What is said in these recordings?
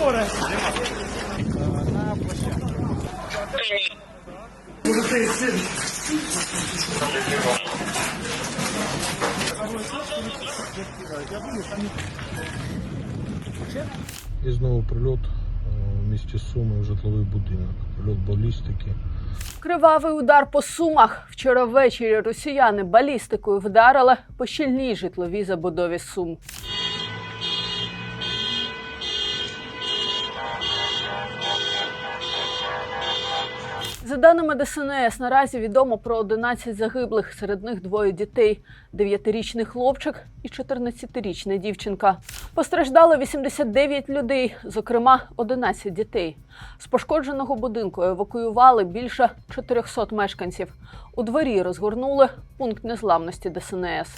Море. На площадку. І знову прильот е, в місті Суми в житловий будинок. Прильот балістики. Кривавий удар по сумах. Вчора ввечері росіяни балістикою вдарили по щільній житловій забудові Сум. За даними ДСНС, наразі відомо про 11 загиблих, серед них двоє дітей: 9-річний хлопчик і 14-річна дівчинка. Постраждало 89 людей, зокрема 11 дітей. З пошкодженого будинку евакуювали більше 400 мешканців. У дворі розгорнули пункт незламності ДСНС.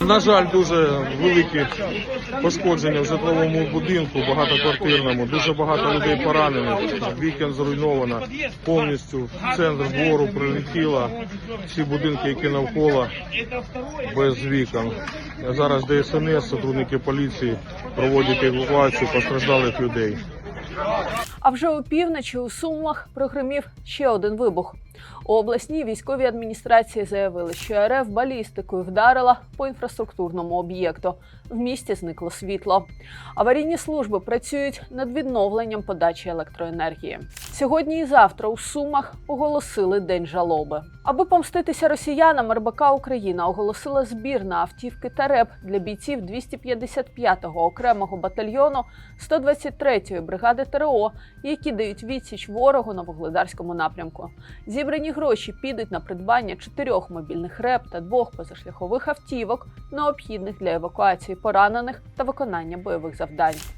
На жаль, дуже великі пошкодження в житловому будинку, багатоквартирному. Дуже багато людей поранених. Вікон зруйновано. Повністю центр двору прилетіло. Всі будинки, які навколо, без вікон. Зараз ДСНС, сотрудники поліції проводять евакуацію постраждалих людей. А вже опівночі у Сумах прогримів ще один вибух. У обласній військовій адміністрації заявили, що РФ балістикою вдарила по інфраструктурному об'єкту. В місті зникло світло. Аварійні служби працюють над відновленням подачі електроенергії. Сьогодні і завтра у Сумах оголосили день жалоби. Аби помститися росіянам, РБК Україна оголосила збір на автівки та РЕП для бійців 255-го окремого батальйону 123-ї бригади ТРО, які дають відсіч ворогу на вугледарському напрямку. Зібрані гроші підуть на придбання чотирьох мобільних РЕП та двох позашляхових автівок, необхідних для евакуації поранених та виконання бойових завдань.